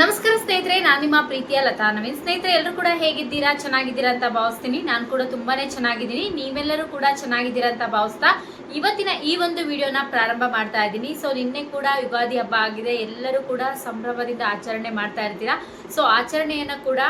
ನಮಸ್ಕಾರ ಸ್ನೇಹಿತರೆ, ನಾನು ನಿಮ್ಮ ಪ್ರೀತಿಯ ಲತಾ ನವೀನ್. ಸ್ನೇಹಿತರೆ, ಎಲ್ಲರೂ ಕೂಡ ಹೇಗಿದ್ದೀರಾ? ಚೆನ್ನಾಗಿದ್ದೀರಾ ಅಂತ ಭಾವಿಸ್ತೀನಿ. ನಾನು ಕೂಡ ತುಂಬಾನೇ ಚೆನ್ನಾಗಿದ್ದೀನಿ. ನೀವೆಲ್ಲರೂ ಕೂಡ ಚೆನ್ನಾಗಿದ್ದೀರಾ ಅಂತ ಭಾವಿಸ್ತಾ ಇವತ್ತಿನ ಈ ಒಂದು ವಿಡಿಯೋನ ಪ್ರಾರಂಭ ಮಾಡ್ತಾ ಇದ್ದೀನಿ. ಸೊ ನಿನ್ನೆ ಕೂಡ ಯುಗಾದಿ ಹಬ್ಬ ಆಗಿದೆ. ಎಲ್ಲರೂ ಕೂಡ ಸಂಭ್ರಮದಿಂದ ಆಚರಣೆ ಮಾಡ್ತಾ ಇರ್ತೀರಾ? ಸೊ ಆಚರಣೆಯನ್ನ ಕೂಡ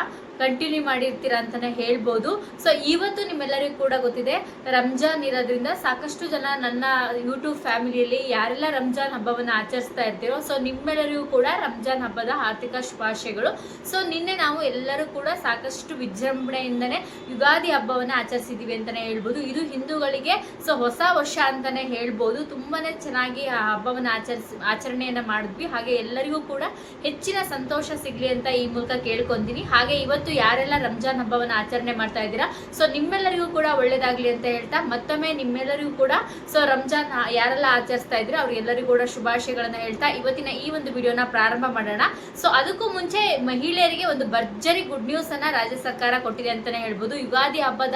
ಕಂಟಿನ್ಯೂ ಮಾಡಿರ್ತೀರಾ ಅಂತಾನೆ ಹೇಳ್ಬೋದು. ಸೊ ಇವತ್ತು ನಿಮ್ಮೆಲ್ಲರಿಗೂ ಕೂಡ ಗೊತ್ತಿದೆ, ರಂಜಾನ್ ಇರೋದ್ರಿಂದ ಸಾಕಷ್ಟು ಜನ ನನ್ನ ಯೂಟ್ಯೂಬ್ ಫ್ಯಾಮಿಲಿಯಲ್ಲಿ ಯಾರೆಲ್ಲ ರಂಜಾನ್ ಹಬ್ಬವನ್ನು ಆಚರಿಸ್ತಾ ಇರ್ತೀರೋ ಸೊ ನಿಮ್ಮೆಲ್ಲರಿಗೂ ಕೂಡ ರಂಜಾನ್ ಹಬ್ಬದ ಆರ್ಥಿಕ ಶುಭಾಶಯಗಳು. ಸೊ ನಿನ್ನೆ ನಾವು ಎಲ್ಲರೂ ಕೂಡ ಸಾಕಷ್ಟು ವಿಜೃಂಭಣೆಯಿಂದನೇ ಯುಗಾದಿ ಹಬ್ಬವನ್ನು ಆಚರಿಸಿದ್ದೀವಿ ಅಂತಾನೆ ಹೇಳ್ಬೋದು. ಇದು ಹಿಂದೂಗಳಿಗೆ ಸೊ ಹೊಸ ವರ್ಷ ಅಂತಾನೆ ಹೇಳ್ಬೋದು. ತುಂಬಾ ಚೆನ್ನಾಗಿ ಆ ಹಬ್ಬವನ್ನು ಆಚರಿಸಿ, ಆಚರಣೆಯನ್ನು ಮಾಡಿದ್ವಿ. ಹಾಗೆ ಎಲ್ಲರಿಗೂ ಕೂಡ ಹೆಚ್ಚಿನ ಸಂತೋಷ ಸಿಗ್ಲಿ ಅಂತ ಈ ಮೂಲಕ ಕೇಳ್ಕೊಂತೀನಿ. ಹಾಗೆ ಇವತ್ತು ಯಾರೆಲ್ಲ ರಂಜಾನ್ ಹಬ್ಬವನ್ನು ಆಚರಣೆ ಮಾಡ್ತಾ ಇದ್ದೀರಾ? ಸೊ ನಿಮ್ಮೆಲ್ಲರಿಗೂ ಕೂಡ ಒಳ್ಳೇದಾಗಲಿ ಅಂತ ಹೇಳ್ತಾ ಮತ್ತೊಮ್ಮೆ ನಿಮ್ಮೆಲ್ಲರಿಗೂ ಕೂಡ ಸೊ ರಂಜಾನ್ ಯಾರೆಲ್ಲ ಆಚರಿಸ್ತಾ ಇದ್ರೆ ಅವ್ರಿಗೆಲ್ಲರಿಗೂ ಕೂಡ ಶುಭಾಶಯಗಳನ್ನ ಹೇಳ್ತಾ ಇವತ್ತಿನ ಈ ಒಂದು ವಿಡಿಯೋನ ಪ್ರಾರಂಭ ಮಾಡೋಣ. ಸೊ ಅದಕ್ಕೂ ಮುಂಚೆ ಮಹಿಳೆಯರಿಗೆ ಒಂದು ಭರ್ಜರಿ ಗುಡ್ ನ್ಯೂಸ್ ಅನ್ನ ರಾಜ್ಯ ಸರ್ಕಾರ ಕೊಟ್ಟಿದೆ ಅಂತಾನೆ ಹೇಳ್ಬೋದು. ಯುಗಾದಿ ಹಬ್ಬದ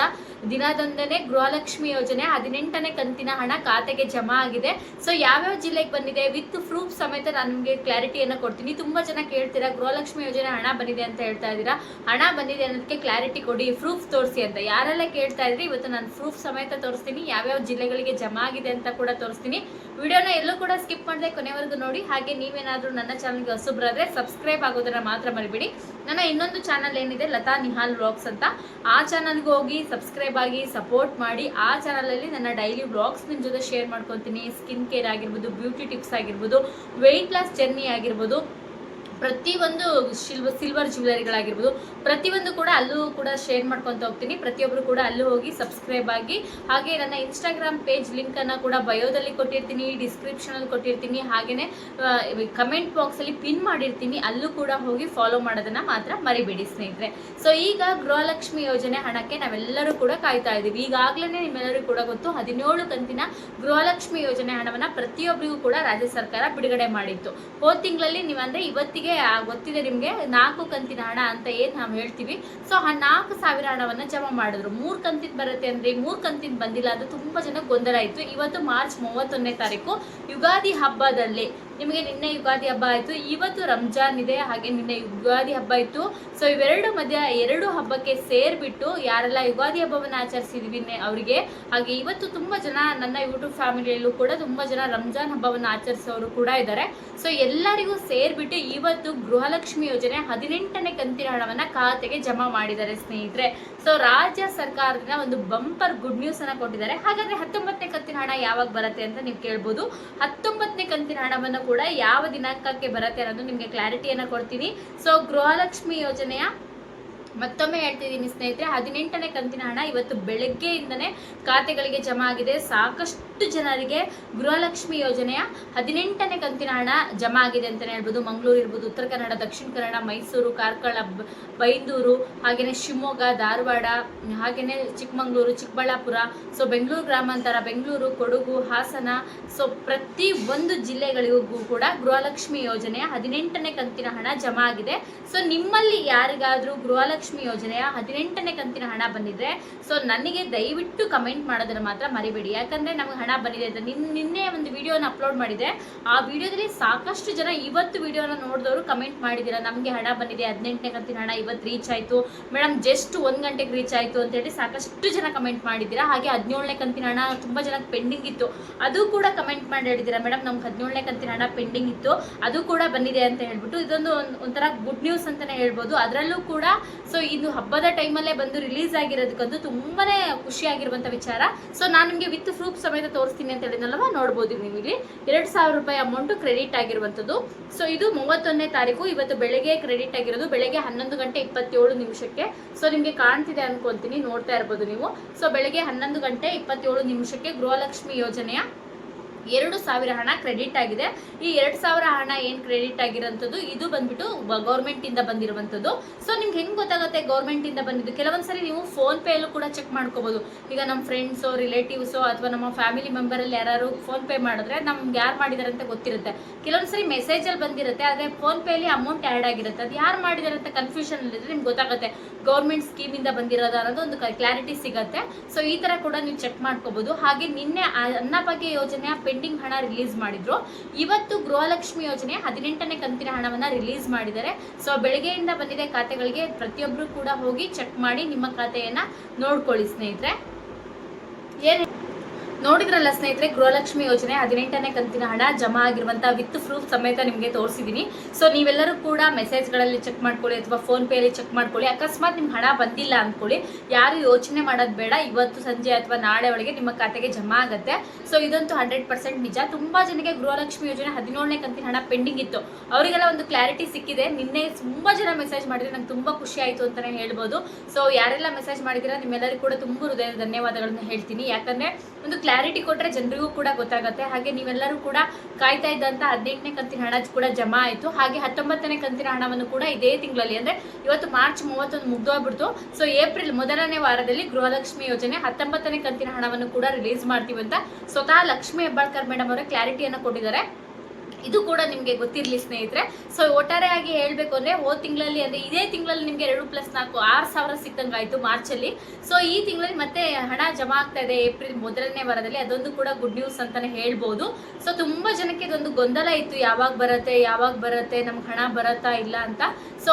ದಿನದಂದನೆ ಗೃಹಲಕ್ಷ್ಮಿ ಯೋಜನೆ ಹದಿನೆಂಟನೇ ಕಂತಿನ ಹಣ ಖಾತೆಗೆ ಜಮಾ ಆಗಿದೆ. ಸೊ ಯಾವ್ಯಾವ ಜಿಲ್ಲೆಗೆ ಬಂದಿದೆ? ವಿತ್ ಪ್ರೂಫ್ ಸಮೇತ ನಾನು ನಿಮಗೆ ಕ್ಲಾರಿಟಿಯನ್ನು ಕೊಡ್ತೀನಿ. ತುಂಬ ಜನ ಕೇಳ್ತೀರಾ, ಗೃಹಲಕ್ಷ್ಮಿ ಯೋಜನೆ ಹಣ ಬಂದಿದೆ ಅಂತ ಹೇಳ್ತಾ ಇದ್ದೀರಾ? ಹಣ ಬಂದಿದೆ ಅನ್ನೋದಕ್ಕೆ ಕ್ಲಾರಿಟಿ ಕೊಡಿ ಪ್ರೂಫ್ ತೋರಿಸಿ ಅಂತ. ಯಾರೆಲ್ಲ ಕೇಳ್ತಾ ಇದ್ರಿ, ಇವತ್ತು ನಾನು ಪ್ರೂಫ್ ಸಮೇತ ತೋರಿಸ್ತೀನಿ. ಯಾವ್ಯಾವ ಜಿಲ್ಲೆಗಳಿಗೆ ಜಮಾ ಆಗಿದೆ ಅಂತ ಕೂಡ ತೋರಿಸ್ತೀನಿ. ವಿಡಿಯೋನ ಎಲ್ಲೂ ಕೂಡ ಸ್ಕಿಪ್ ಮಾಡದೆ ಕೊನೆವರೆಗೂ ನೋಡಿ. ಹಾಗೆ ನೀವೇನಾದರೂ ನನ್ನ ಚಾನಲ್ಗೆ ಹೊಸಬ್ರಾದ್ರೆ ಸಬ್ಸ್ಕ್ರೈಬ್ ಆಗೋದನ್ನು ಮಾತ್ರ ಮರಿಬೇಡಿ. ನನ್ನ ಇನ್ನೊಂದು ಚಾನಲ್ ಏನಿದೆ, ಲತಾ ನಿಹಾಲ್ ವ್ಲಾಗ್ಸ್ ಅಂತ. ಆ ಚಾನಲ್ಗೆ ಹೋಗಿ ಸಬ್ಸ್ಕ್ರೈಬ್ ಆಗಿ ಸಪೋರ್ಟ್ ಮಾಡಿ. ಆ ಚಾನಲಲ್ಲಿ ನನ್ನ ಡೈಲಿ ವ್ಲಾಗ್ಸ್ ನಿಮ್ಮ ಜೊತೆ ಶೇರ್ ಮಾಡ್ಕೊತೀನಿ. ಸ್ಕಿನ್ ಕೇರ್ ಆಗಿರ್ಬೋದು ಬ್ಯೂಟಿ ಟಿಪ್ಸ್ ಆಗಿರ್ಬೋದು ವೆಯ್ಟ್ ಲಾಸ್ ಜರ್ನಿ ಆಗಿರ್ಬೋದು. ಪ್ರತಿಯೊಂದು ಶಿಲ್ವ ಸಿಲ್ವರ್ ಜ್ಯುವೆಲರಿಗಳಾಗಿರ್ಬೋದು ಪ್ರತಿಯೊಂದು ಕೂಡ ಅಲ್ಲೂ ಕೂಡ ಶೇರ್ ಮಾಡ್ಕೊತ ಹೋಗ್ತೀನಿ. ಪ್ರತಿಯೊಬ್ಬರು ಕೂಡ ಅಲ್ಲೂ ಹೋಗಿ ಸಬ್ಸ್ಕ್ರೈಬ್ ಆಗಿ. ಹಾಗೆ ನನ್ನ ಇನ್ಸ್ಟಾಗ್ರಾಮ್ ಪೇಜ್ ಲಿಂಕನ್ನು ಕೂಡ ಬಯೋದಲ್ಲಿ ಕೊಟ್ಟಿರ್ತೀನಿ ಡಿಸ್ಕ್ರಿಪ್ಷನಲ್ಲಿ ಕೊಟ್ಟಿರ್ತೀನಿ. ಹಾಗೆಯೇ ಕಮೆಂಟ್ ಬಾಕ್ಸಲ್ಲಿ ಪಿನ್ ಮಾಡಿರ್ತೀನಿ. ಅಲ್ಲೂ ಕೂಡ ಹೋಗಿ ಫಾಲೋ ಮಾಡೋದನ್ನ ಮಾತ್ರ ಮರಿಬೇಡಿ ಸ್ನೇಹಿತರೆ. ಸೊ ಈಗ ಗೃಹಲಕ್ಷ್ಮಿ ಯೋಜನೆ ಹಣಕ್ಕೆ ನಾವೆಲ್ಲರೂ ಕೂಡ ಕಾಯ್ತಾ ಇದ್ದೀವಿ. ಈಗಾಗಲೇ ನಿಮ್ಮೆಲ್ಲರಿಗೂ ಕೂಡ ಗೊತ್ತು, ಹದಿನೇಳು ಕಂತಿನ ಗೃಹಲಕ್ಷ್ಮಿ ಯೋಜನೆ ಹಣವನ್ನು ಪ್ರತಿಯೊಬ್ಬರಿಗೂ ಕೂಡ ರಾಜ್ಯ ಸರ್ಕಾರ ಬಿಡುಗಡೆ ಮಾಡಿತ್ತು. ಹೋದ ತಿಂಗಳಲ್ಲಿ ನೀವು ಅಂದರೆ ಇವತ್ತಿಗೆ ಆ, ಗೊತ್ತಿದೆ ನಿಮಗೆ, ನಾಲ್ಕು ಕಂತಿನ ಹಣ ಅಂತ ಏನು ನಾವು ಹೇಳ್ತೀವಿ. ಸೊ ಆ ನಾಲ್ಕು ಸಾವಿರ ಹಣವನ್ನು ಜಮಾ ಮಾಡಿದ್ರು. ಮೂರು ಕಂತಿನ ಬರುತ್ತೆ ಅಂದರೆ, ಮೂರು ಕಂತಿನ ಬಂದಿಲ್ಲ ಅದು ತುಂಬ ಜನ ಗೊಂದಲ ಆಯ್ತು. ಇವತ್ತು ಮಾರ್ಚ್ ಮೂವತ್ತೊಂದನೇ ತಾರೀಕು, ಯುಗಾದಿ ಹಬ್ಬದಲ್ಲಿ ನಿಮಗೆ ನಿನ್ನೆ ಯುಗಾದಿ ಹಬ್ಬ ಆಯಿತು. ಇವತ್ತು ರಂಜಾನ್ ಇದೆ, ಹಾಗೆ ನಿನ್ನೆ ಯುಗಾದಿ ಹಬ್ಬ ಇತ್ತು. ಸೊ ಇವೆರಡು ಮಧ್ಯ ಎರಡು ಹಬ್ಬಕ್ಕೆ ಸೇರ್ಬಿಟ್ಟು ಯಾರೆಲ್ಲ ಯುಗಾದಿ ಹಬ್ಬವನ್ನು ಆಚರಿಸಿದ್ವಿ ಅವರಿಗೆ, ಹಾಗೆ ಇವತ್ತು ತುಂಬ ಜನ ನನ್ನ ಯೂಟ್ಯೂಬ್ ಫ್ಯಾಮಿಲಿಯಲ್ಲೂ ಕೂಡ ತುಂಬ ಜನ ರಂಜಾನ್ ಹಬ್ಬವನ್ನು ಆಚರಿಸೋರು ಕೂಡ ಇದ್ದಾರೆ. ಸೊ ಎಲ್ಲರಿಗೂ ಸೇರ್ಬಿಟ್ಟು ಇವತ್ತು ಗೃಹಲಕ್ಷ್ಮಿ ಯೋಜನೆ ಹದಿನೆಂಟನೇ ಕಂತಿನ ಹಣವನ್ನು ಖಾತೆಗೆ ಜಮಾ ಮಾಡಿದ್ದಾರೆ ಸ್ನೇಹಿತರೆ. ಸೊ ರಾಜ್ಯ ಸರ್ಕಾರದಿಂದ ಒಂದು ಬಂಪರ್ ಗುಡ್ ನ್ಯೂಸ್ ಅನ್ನ ಕೊಟ್ಟಿದ್ದಾರೆ. ಹಾಗಾದ್ರೆ ಹತ್ತೊಂಬತ್ತನೇ ಕಂತಿನ ಹಣ ಯಾವಾಗ ಬರುತ್ತೆ ಅಂತ ನೀವು ಕೇಳ್ಬೋದು. ಹತ್ತೊಂಬತ್ತನೇ ಕಂತಿನ ಹಣವನ್ನು ಕೂಡ ಯಾವ ದಿನಾಂಕಕ್ಕೆ ಬರುತ್ತೆ ಅನ್ನೋದು ನಿಮಗೆ ಕ್ಲಾರಿಟಿಯನ್ನು ಕೊಡ್ತೀನಿ. ಸೊ ಗೃಹಲಕ್ಷ್ಮಿ ಯೋಜನೆಯ ಮತ್ತೊಮ್ಮೆ ಹೇಳ್ತಿದ್ದೀನಿ ಸ್ನೇಹಿತರೆ, ಹದಿನೆಂಟನೇ ಕಂತಿನ ಹಣ ಇವತ್ತು ಬೆಳಗ್ಗೆಯಿಂದನೇ ಖಾತೆಗಳಿಗೆ ಜಮಾ ಆಗಿದೆ. ಸಾಕಷ್ಟು ಜನರಿಗೆ ಗೃಹಲಕ್ಷ್ಮಿ ಯೋಜನೆಯ ಹದಿನೆಂಟನೇ ಕಂತಿನ ಹಣ ಜಮಾ ಆಗಿದೆ ಅಂತಲೇ ಹೇಳ್ಬೋದು. ಮಂಗಳೂರು ಇರ್ಬೋದು, ಉತ್ತರ ಕನ್ನಡ, ದಕ್ಷಿಣ ಕನ್ನಡ, ಮೈಸೂರು, ಕಾರ್ಕಳ ಬೈಂದೂರು ಹಾಗೆಯೇ ಶಿವಮೊಗ್ಗ, ಧಾರವಾಡ ಹಾಗೆಯೇ ಚಿಕ್ಕಮಗಳೂರು, ಚಿಕ್ಕಬಳ್ಳಾಪುರ. ಸೊ ಬೆಂಗಳೂರು ಗ್ರಾಮಾಂತರ, ಬೆಂಗಳೂರು, ಕೊಡಗು, ಹಾಸನ. ಸೊ ಪ್ರತಿ ಒಂದು ಜಿಲ್ಲೆಗಳಿಗೂ ಕೂಡ ಗೃಹಲಕ್ಷ್ಮಿ ಯೋಜನೆಯ ಹದಿನೆಂಟನೇ ಕಂತಿನ ಹಣ ಜಮಾ ಆಗಿದೆ. ಸೊ ನಿಮ್ಮಲ್ಲಿ ಯಾರಿಗಾದರೂ ಗೃಹಲಕ್ಷ್ಮಿ ಯೋಜನೆಯ ಹದಿನೆಂಟನೇ ಕಂತಿನ ಹಣ ಬಂದಿದ್ರೆ ಸೊ ನನಗೆ ದಯವಿಟ್ಟು ಕಮೆಂಟ್ ಮಾಡೋದನ್ನು ಮಾತ್ರ ಮರಿಬೇಡಿ. ಯಾಕಂದ್ರೆ ನಮಗೆ ಹಣ ಬಂದಿದೆ ಅಂತ. ನಿನ್, ನಿನ್ನೆ ಒಂದು ವಿಡಿಯೋನ ಅಪ್ಲೋಡ್ ಮಾಡಿದೆ. ಆ ವಿಡಿಯೋದಲ್ಲಿ ಸಾಕಷ್ಟು ಜನ ಇವತ್ತು ವಿಡಿಯೋನ ನೋಡಿದವರು ಕಮೆಂಟ್ ಮಾಡಿದ್ದೀರಾ? ನಮಗೆ ಹಣ ಬಂದಿದೆ, ಹದಿನೆಂಟನೇ ಕಂತಿನ ಹಣ ಇವತ್ತು ರೀಚ್ ಆಯಿತು. ಮೇಡಮ್ ಜಸ್ಟ್ ಒಂದು ಗಂಟೆಗೆ ರೀಚ್ ಆಯಿತು ಅಂತ ಹೇಳಿ ಸಾಕಷ್ಟು ಜನ ಕಮೆಂಟ್ ಮಾಡಿದ್ದೀರಾ? ಹಾಗೆ ಹದಿನೇಳನೇ ಕಂತಿನ ಹಣ ತುಂಬ ಜನಕ್ಕೆ ಪೆಂಡಿಂಗ್ ಇತ್ತು. ಅದು ಕೂಡ ಕಮೆಂಟ್ ಮಾಡಿ ಹೇಳಿದ್ದೀರಾ? ಮೇಡಮ್ ನಮ್ಗೆ ಹದಿನೇಳನೇ ಕಂತಿನ ಹಣ ಪೆಂಡಿಂಗ್ ಇತ್ತು. ಅದು ಕೂಡ ಬಂದಿದೆ ಅಂತ ಹೇಳ್ಬಿಟ್ಟು ಇದೊಂದು ಒಂಥರ ಗುಡ್ ನ್ಯೂಸ್ ಅಂತಾನೆ ಹೇಳ್ಬೋದು. ಅದರಲ್ಲೂ ಕೂಡ ಸೊ ಇದು ಹಬ್ಬದ ಟೈಮಲ್ಲೇ ಬಂದು ರಿಲೀಸ್ ಆಗಿರೋದಕ್ಕಂತೂ ತುಂಬಾನೇ ಖುಷಿಯಾಗಿರುವಂಥ ವಿಚಾರ. ಸೊ ನಾನು ನಿಮಗೆ ವಿತ್ ಪ್ರೂಫ್ ಸಮೇತ ತೋರಿಸ್ತೀನಿ ಅಂತ ಹೇಳಿದ್ನಲ್ವ ನೋಡ್ಬೋದು ನೀವು ಇಲ್ಲಿ. ಎರಡು ಸಾವಿರ ರೂಪಾಯಿ ಅಮೌಂಟು ಕ್ರೆಡಿಟ್ ಆಗಿರುವಂಥದ್ದು. ಸೊ ಇದು ಮೂವತ್ತೊಂದನೇ ತಾರೀಕು. ಇವತ್ತು ಬೆಳಗ್ಗೆ ಕ್ರೆಡಿಟ್ ಆಗಿರೋದು. ಬೆಳಗ್ಗೆ ಹನ್ನೊಂದು ಗಂಟೆ ಇಪ್ಪತ್ತೇಳು ನಿಮಿಷಕ್ಕೆ. ಸೊ ನಿಮಗೆ ಕಾಣ್ತಿದೆ ಅನ್ಕೊಂತೀನಿ. ನೋಡ್ತಾ ಇರ್ಬೋದು ನೀವು. ಸೊ ಬೆಳಗ್ಗೆ ಹನ್ನೊಂದು ಗಂಟೆ ಇಪ್ಪತ್ತೇಳು ನಿಮಿಷಕ್ಕೆ ಗೃಹಲಕ್ಷ್ಮಿ ಯೋಜನೆಯ ಎರಡು ಸಾವಿರ ಹಣ ಕ್ರೆಡಿಟ್ ಆಗಿದೆ. ಈ ಎರಡು ಸಾವಿರ ಹಣ ಏನು ಕ್ರೆಡಿಟ್ ಆಗಿರೋಂಥದ್ದು, ಇದು ಬಂದ್ಬಿಟ್ಟು ಗೌರ್ಮೆಂಟಿಂದ ಬಂದಿರುವಂಥದ್ದು. ಸೊ ನಿಮ್ಗೆ ಹೆಂಗೆ ಗೊತ್ತಾಗುತ್ತೆ ಗೌರ್ಮೆಂಟಿಂದ ಬಂದಿದ್ದು? ಕೆಲವೊಂದ್ಸರಿ ನೀವು ಫೋನ್ ಪೇ ಅಲ್ಲೂ ಕೂಡ ಚೆಕ್ ಮಾಡ್ಕೋಬೋದು. ಈಗ ನಮ್ಮ ಫ್ರೆಂಡ್ಸೋ ರಿಲೇಟಿವ್ಸೋ ಅಥವಾ ನಮ್ಮ ಫ್ಯಾಮಿಲಿ ಮೆಂಬರಲ್ಲಿ ಯಾರು ಫೋನ್ ಪೇ ಮಾಡಿದ್ರೆ ನಮ್ಗೆ ಯಾರು ಮಾಡಿದ್ದಾರೆ ಅಂತ ಗೊತ್ತಿರುತ್ತೆ. ಕೆಲವೊಂದ್ಸರಿ ಮೆಸೇಜ್ ಅಲ್ಲಿ ಬಂದಿರುತ್ತೆ, ಆದರೆ ಫೋನ್ ಪೇ ಅಲ್ಲಿ ಅಮೌಂಟ್ ಆ್ಯಡ್ ಆಗಿರುತ್ತೆ. ಅದು ಯಾರು ಮಾಡಿದಾರೆ ಅಂತ ಕನ್ಫ್ಯೂಷನ್ ಇದ್ರೆ ನಿಮ್ಗೆ ಗೊತ್ತಾಗುತ್ತೆ. ಗೌರ್ಮೆಂಟ್ ಸ್ಕೀಮ್ ಇಂದ ಬಂದಿರೋದು ಅನ್ನೋದು ಒಂದು ಕ್ಲಾರಿಟಿ ಸಿಗುತ್ತೆ. ಸೊ ಈ ತರ ಕೂಡ ನೀವು ಚೆಕ್ ಮಾಡ್ಕೋಬಹುದು ಹಾಗೆ ನಿನ್ನೆ ಅನ್ನ ಅನ್ನಭಾಗ್ಯ ಯೋಜನೆಯ ಪೆಂಡಿಂಗ್ ಹಣ ರಿಲೀಸ್ ಮಾಡಿದ್ರು. ಇವತ್ತು ಗೃಹಲಕ್ಷ್ಮಿ ಯೋಜನೆ ಹದಿನೆಂಟನೇ ಕಂತಿನ ಹಣವನ್ನ ರಿಲೀಸ್ ಮಾಡಿದ್ದಾರೆ. ಸೊ ಬೆಳಗ್ಗೆಯಿಂದ ಬಂದಿದೆ ಖಾತೆಗಳಿಗೆ ಪ್ರತಿಯೊಬ್ಬರು ಕೂಡ ಹೋಗಿ ಚೆಕ್ ಮಾಡಿ ನಿಮ್ಮ ಖಾತೆಯನ್ನ ನೋಡ್ಕೊಳ್ಳಿ ಸ್ನೇಹಿತರೆ. ಏನ್ ನೋಡಿದ್ರಲ್ಲ ಸ್ನೇಹಿತರೆ, ಗೃಹಲಕ್ಷ್ಮಿ ಯೋಜನೆ ಹದಿನೆಂಟನೇ ಕಂತಿನ ಹಣ ಜಮಾ ಆಗಿರುವಂತಹ ವಿತ್ ಪ್ರೂಫ್ ಸಮೇತ ನಿಮಗೆ ತೋರಿಸಿದ್ದೀನಿ ಸೊ ನೀವೆಲ್ಲರೂ ಕೂಡ ಮೆಸೇಜ್ಗಳಲ್ಲಿ ಚೆಕ್ ಮಾಡ್ಕೊಳ್ಳಿ ಅಥವಾ ಫೋನ್ ಪೇಲಿ ಚೆಕ್ ಮಾಡ್ಕೊಳ್ಳಿ. ಅಕಸ್ಮಾತ್ ನಿಮ್ಗೆ ಹಣ ಬಂದಿಲ್ಲ ಅಂದ್ಕೊಳ್ಳಿ ಯಾರು ಯೋಚನೆ ಮಾಡೋದು ಬೇಡ. ಇವತ್ತು ಸಂಜೆ ಅಥವಾ ನಾಳೆ ಒಳಗೆ ನಿಮ್ಮ ಖಾತೆಗೆ ಜಮಾ ಆಗುತ್ತೆ. ಸೊ ಇದಂತೂ ಹಂಡ್ರೆಡ್ ಪರ್ಸೆಂಟ್ ನಿಜ. ತುಂಬಾ ಜನಕ್ಕೆ ಗೃಹಲಕ್ಷ್ಮಿ ಯೋಜನೆ ಹದಿನೇಳನೇ ಕಂತಿನ ಹಣ ಪೆಂಡಿಂಗ್ ಇತ್ತು. ಅವರಿಗೆಲ್ಲ ಒಂದು ಕ್ಲಾರಿಟಿ ಸಿಕ್ಕಿದೆ. ನಿನ್ನೆ ತುಂಬಾ ಜನ ಮೆಸೇಜ್ ಮಾಡಿದ್ರೆ ನಂಗೆ ತುಂಬಾ ಖುಷಿ ಆಯಿತು ಅಂತಾನೆ ಹೇಳ್ಬೋದು. ಸೊ ಯಾರೆಲ್ಲ ಮೆಸೇಜ್ ಮಾಡಿದಿರ ನಿಮ್ಮೆಲ್ಲರಿಗೂ ಕೂಡ ತುಂಬ ಹೃದಯದ ಧನ್ಯವಾದಗಳನ್ನು ಹೇಳ್ತೀನಿ. ಯಾಕಂದ್ರೆ ಒಂದು ಕ್ಲಾರಿಟಿ ಕೊಟ್ಟರೆ ಜನರಿಗೂ ಕೂಡ ಗೊತ್ತಾಗುತ್ತೆ. ಹಾಗೆ ನೀವೆಲ್ಲರೂ ಕೂಡ ಕಾಯ್ತಾ ಇದ್ದಂತ ಹದಿನೆಂಟನೇ ಕಂತಿನ ಹಣ ಕೂಡ ಜಮಾ ಆಯಿತು. ಹಾಗೆ ಹತ್ತೊಂಬತ್ತನೇ ಕಂತಿನ ಹಣವನ್ನು ಕೂಡ ಇದೇ ತಿಂಗಳಲ್ಲಿ, ಅಂದ್ರೆ ಇವತ್ತು ಮಾರ್ಚ್ ಮೂವತ್ತೊಂದು ಮುಗ್ದೋಗ್ಬಿಡ್ತು. ಸೊ ಏಪ್ರಿಲ್ ಮೊದಲನೇ ವಾರದಲ್ಲಿ ಗೃಹಲಕ್ಷ್ಮಿ ಯೋಜನೆ ಹತ್ತೊಂಬತ್ತನೇ ಕಂತಿನ ಹಣವನ್ನು ಕೂಡ ರಿಲೀಸ್ ಮಾಡ್ತೀವಿ ಅಂತ ಸ್ವತಃ ಲಕ್ಷ್ಮಿ ಹೆಬ್ಬಾಳ್ಕರ್ ಮೇಡಮ್ ಅವರೇ ಕ್ಲಾರಿಟಿಯನ್ನು ಕೊಟ್ಟಿದ್ದಾರೆ. ಇದು ಕೂಡ ನಿಮಗೆ ಗೊತ್ತಿರಲಿ ಸ್ನೇಹಿತರೆ. ಸೊ ಒಟ್ಟಾರೆಯಾಗಿ ಹೇಳಬೇಕು ಅಂದರೆ, ಹೋದ ತಿಂಗಳಲ್ಲಿ ಅಂದರೆ ಇದೇ ತಿಂಗಳಲ್ಲಿ ನಿಮಗೆ ಎರಡು ಪ್ಲಸ್ ನಾಲ್ಕು, ಆರು ಸಾವಿರ ಸಿಕ್ಕಂಗಾಯಿತು ಮಾರ್ಚಲ್ಲಿ. ಸೊ ಈ ತಿಂಗಳಲ್ಲಿ ಮತ್ತೆ ಹಣ ಜಮಾ ಆಗ್ತಾ ಇದೆ ಏಪ್ರಿಲ್ ಮೊದಲನೇ ವಾರದಲ್ಲಿ. ಅದೊಂದು ಕೂಡ ಗುಡ್ ನ್ಯೂಸ್ ಅಂತಾನೆ ಹೇಳ್ಬೋದು. ಸೊ ತುಂಬ ಜನಕ್ಕೆ ಇದೊಂದು ಗೊಂದಲ ಇತ್ತು. ಯಾವಾಗ ಬರುತ್ತೆ ಯಾವಾಗ ಬರುತ್ತೆ, ನಮ್ಗೆ ಹಣ ಬರುತ್ತಾ ಇಲ್ಲ ಅಂತ. ಸೊ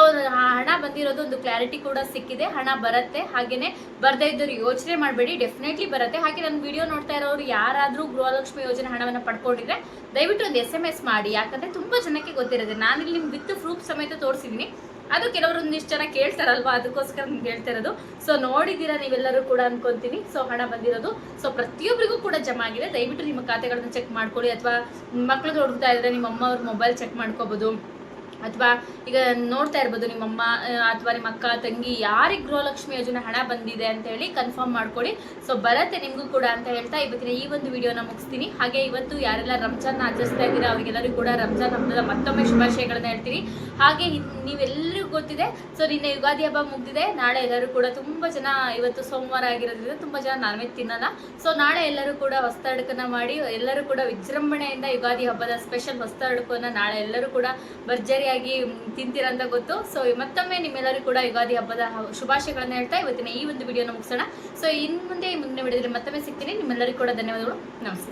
ಹಣ ಬಂದಿರೋದು ಒಂದು ಕ್ಲಾರಿಟಿ ಕೂಡ ಸಿಕ್ಕಿದೆ. ಹಣ ಬರುತ್ತೆ ಹಾಗೆಯೇ ಬರ್ದೇ ಇದ್ದವ್ರು ಯೋಚನೆ ಮಾಡಬೇಡಿ. ಡೆಫಿನೆಟ್ಲಿ ಬರುತ್ತೆ. ಹಾಗೆ ನನ್ನ ವಿಡಿಯೋ ನೋಡ್ತಾ ಇರೋರು ಯಾರಾದರೂ ಗೃಹಲಕ್ಷ್ಮಿ ಯೋಜನೆ ಹಣವನ್ನು ಪಡ್ಕೊಂಡಿದ್ರೆ ದಯವಿಟ್ಟು ಒಂದು ಎಸ್ ಎಂ ಎಸ್ ಮಾಡಿ, ಯಾಕಂದ್ರೆ ತುಂಬಾ ಜನಕ್ಕೆ ಗೊತ್ತಿರುತ್ತೆ ಇಲ್ಲಿ ನಿಮ್ಗೆ ವಿತ್ ಪ್ರೂಫ್ ಸಮೇತ ತೋರಿಸಿದ್ದೀನಿ ಅದು ಕೆಲವರು ಒಂದಿಷ್ಟು ಜನ ಕೇಳ್ತಾರಲ್ವಾ? ಅದಕ್ಕೋಸ್ಕರ ನಿಮ್ಗೆ ಹೇಳ್ತಾ ಇರೋದು. ಸೊ ನೋಡಿದ್ದೀರಾ ನೀವೆಲ್ಲರೂ ಕೂಡ ಅನ್ಕೊಂತೀನಿ. ಸೊ ಹಣ ಬಂದಿರೋದು. ಸೊ ಪ್ರತಿಯೊಬ್ಬರಿಗೂ ಕೂಡ ಜಮಾ ಆಗಿದೆ. ದಯವಿಟ್ಟು ನಿಮ್ಮ ಖಾತೆಗಳನ್ನ ಚೆಕ್ ಮಾಡ್ಕೊಳ್ಳಿ. ಅಥವಾ ಮಕ್ಕಳು ಹುಡುಕ್ತಾ ಇದ್ರೆ ನಿಮ್ಮ ಅಮ್ಮ ಅವ್ರ ಮೊಬೈಲ್ ಚೆಕ್ ಮಾಡ್ಕೋಬಹುದು ಅಥವಾ ಈಗ ನೋಡ್ತಾ ಇರ್ಬೋದು ನಿಮ್ಮಮ್ಮ ಅಥವಾ ನಿಮ್ಮ ಅಕ್ಕ, ತಂಗಿ, ಯಾರಿಗೆ ಗೃಹಲಕ್ಷ್ಮಿ ಯೋಜನೆ ಹಣ ಬಂದಿದೆ ಅಂತ ಹೇಳಿ ಕನ್ಫರ್ಮ್ ಮಾಡ್ಕೊಳ್ಳಿ ಸೊ ಬರತ್ತೆ ನಿಮಗೂ ಕೂಡ ಅಂತ ಹೇಳ್ತಾ ಇವತ್ತಿನ ಈ ಒಂದು ವಿಡಿಯೋನ ಮುಗಿಸ್ತೀನಿ. ಹಾಗೆ ಇವತ್ತು ಯಾರೆಲ್ಲ ರಂಜಾನ್ ಆಚರಿಸ್ತಾ ಇದ್ದೀರಾ, ಅವರಿಗೆಲ್ಲರಿಗೂ ಕೂಡ ರಂಜಾನ್ ಹಬ್ಬದ ಮತ್ತೊಮ್ಮೆ ಶುಭಾಶಯಗಳನ್ನ ಹೇಳ್ತೀನಿ. ಹಾಗೆ ನೀವೆಲ್ಲರಿಗೂ ಗೊತ್ತಿದೆ ಸೊ ನಿನ್ನೆ ಯುಗಾದಿ ಹಬ್ಬ ಮುಗಿದಿದೆ. ನಾಳೆ ಎಲ್ಲರೂ ಕೂಡ ತುಂಬ ಜನ ಇವತ್ತು ಸೋಮವಾರ ಆಗಿರೋದ್ರಿಂದ ತುಂಬ ಜನ ನಾನ್ ತಿನ್ನಲ್ಲ ಸೊ ನಾಳೆ ಎಲ್ಲರೂ ಕೂಡ ಹೊಸ್ತಡಕನ್ನ ಮಾಡಿ ಎಲ್ಲರೂ ಕೂಡ ವಿಜೃಂಭಣೆಯಿಂದ ಯುಗಾದಿ ಹಬ್ಬದ ಸ್ಪೆಷಲ್ ಹೊಸ್ತಡ್ಕನ್ನ ನಾಳೆ ಎಲ್ಲರೂ ಕೂಡ ಭರ್ಜರಿಯಾಗಿ ಮ್, ತಿಂತೀರಂತ ಗೊತ್ತು. ಸೊ ಮತ್ತೊಮ್ಮೆ ನಿಮ್ಮೆಲ್ಲರೂ ಕೂಡ ಯುಗಾದಿ ಹಬ್ಬದ ಶುಭಾಶಯಗಳನ್ನು ಹೇಳ್ತಾ ಇವತ್ತಿನ ಈ ಒಂದು ವಿಡಿಯೋನ ಮುಗಿಸೋಣ. ಸೊ ಇನ್ನು ಮುಂದೆ ಮುಂದಿನ ವಿಡಿಯೋದಲ್ಲಿ ಮತ್ತೊಮ್ಮೆ ಸಿಗ್ತೀನಿ. ನಿಮ್ಮೆಲ್ಲರಿಗೂ ಕೂಡ ಧನ್ಯವಾದಗಳು. ನಮಸ್ಕಾರ.